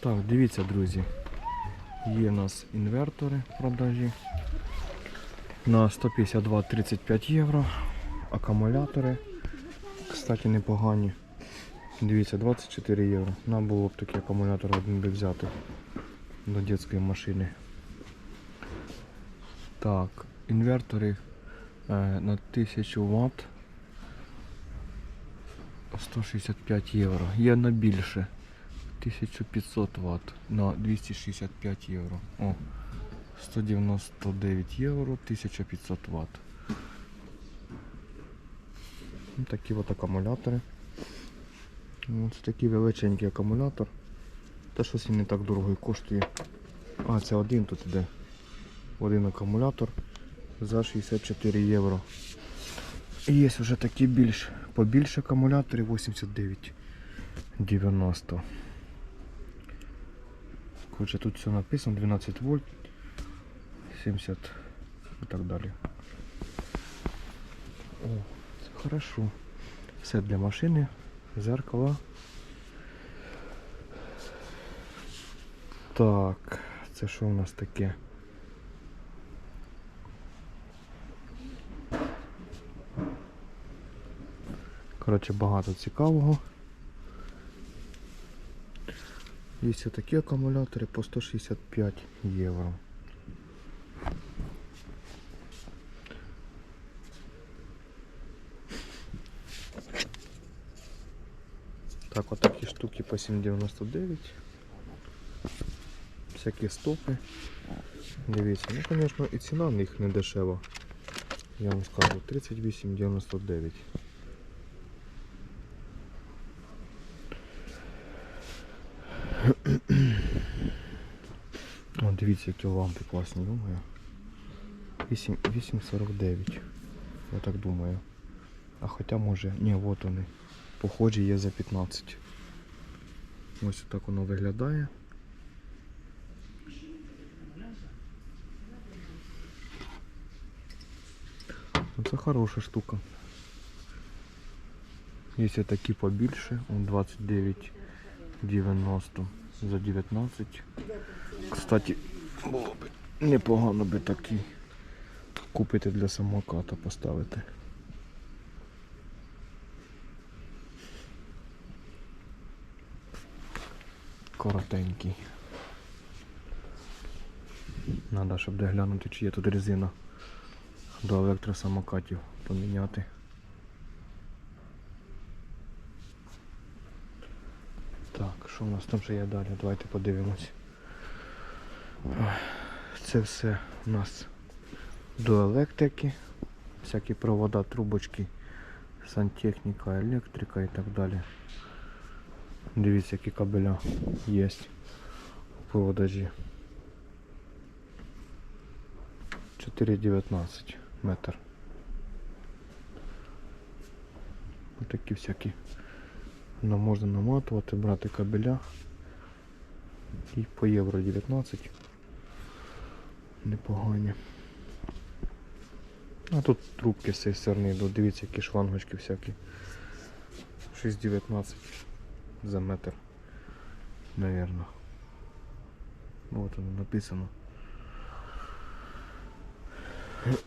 Так, дивіться, друзі. Є у нас інвертори в продажі. На 152-35 євро. Акумулятори. Кстати, непогані. Дивіться, 24 євро. Нам було б такий акумулятор один би взяти до дитячої машини. Так, інвертори е, на 1000 Вт 165 євро. Є на більше. 1500 Вт на 265 євро. О, 199 євро, 1500 Вт. Ну, Такі от акумулятори. Ось такий величенький акумулятор. Та щось він не так дорого і коштує. А, це один тут іде. Один акумулятор за 64 євро. І є вже такі більш побільше акумулятори 89,90. Короче, тут все написано 12 вольт, 70 і так далі. О, це хорошо. Все для машини, зеркало. Так, це що у нас таке? Коротше, багато цікавого. Є такі акумулятори по 165 євро. Так, от такі штуки по 7,99. Всякі стопи. Дивіться, ну звісно і ціна в них не дешева. Я вам скажу 38,99. О, дивіться, які лампи класні, думаю. 8,49. Я так думаю. А хоча може. Ні, от вони. Похожі є за 15. Ось так воно виглядає. Ну, Це хороша штука. Є такі побільше, 29,90 за 19. Кстати, було б непогано би такий купити для самоката поставити. Коротенький. Надо, щоб доглянути, чи є тут резина до електросамокатів поміняти. Так, що у нас там ще є далі? Давайте подивимось. Це все у нас до електрики. Всякі провода, трубочки, сантехніка, електрика і так далі. Дивіться, які кабеля є у продажі. 4,19 метр. Ось такі всякі. Ну, можна наматувати, брати кабеля. І по євро 19. Непогані. А тут трубки з цієї сторони. Дивіться, які шлангочки всякі. 6,19 за метр. Наверно. Вот воно написано.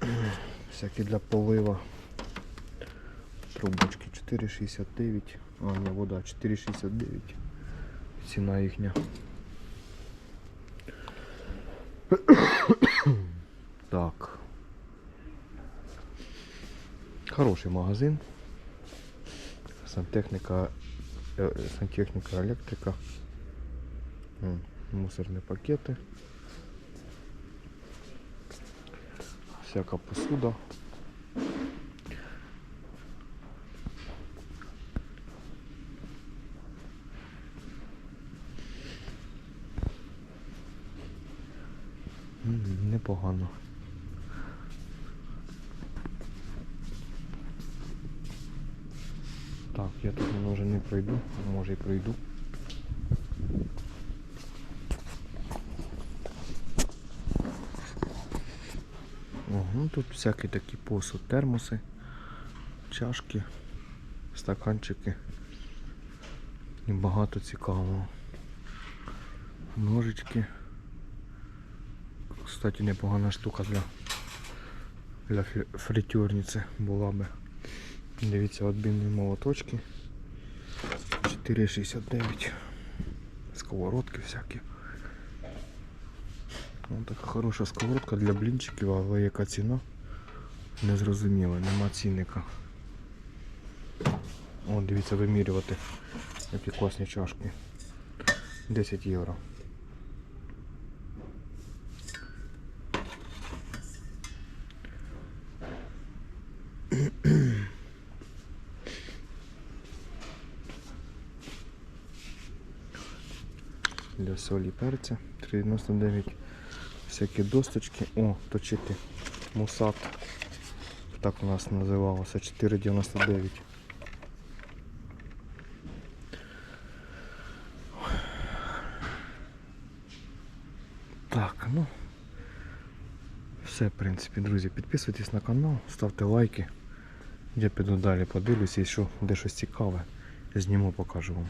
Всякі для полива. Трубочки 4,69. А, ні, вода 4,69. Ціна їхня. Так. Хороший магазин. Сантехніка, е, сантехніка, електрика. Мусорні пакети. Всяка посуда. Непогано. Так, я тут може не пройду, може і пройду. Ого, тут всякий такий посуд, термоси, чашки, стаканчики і багато цікавого. Ножички. Кстати, непогана штука для, для фритюрниці була би. Дивіться, отбивні молоточки. 4,69. Сковородки всякі. Ось така хороша сковородка для блінчиків, але яка ціна? Не зрозуміло, нема цінника. О, дивіться, вимірювати. Які класні чашки. 10 євро. Для солі перця 3,99. Всякі досточки. О, точити мусат. Так у нас називалося 4,99. Так, ну. Все, в принципі, друзі, підписуйтесь на канал, ставте лайки. Я піду далі подивлюся, і що де щось цікаве, зніму, покажу вам.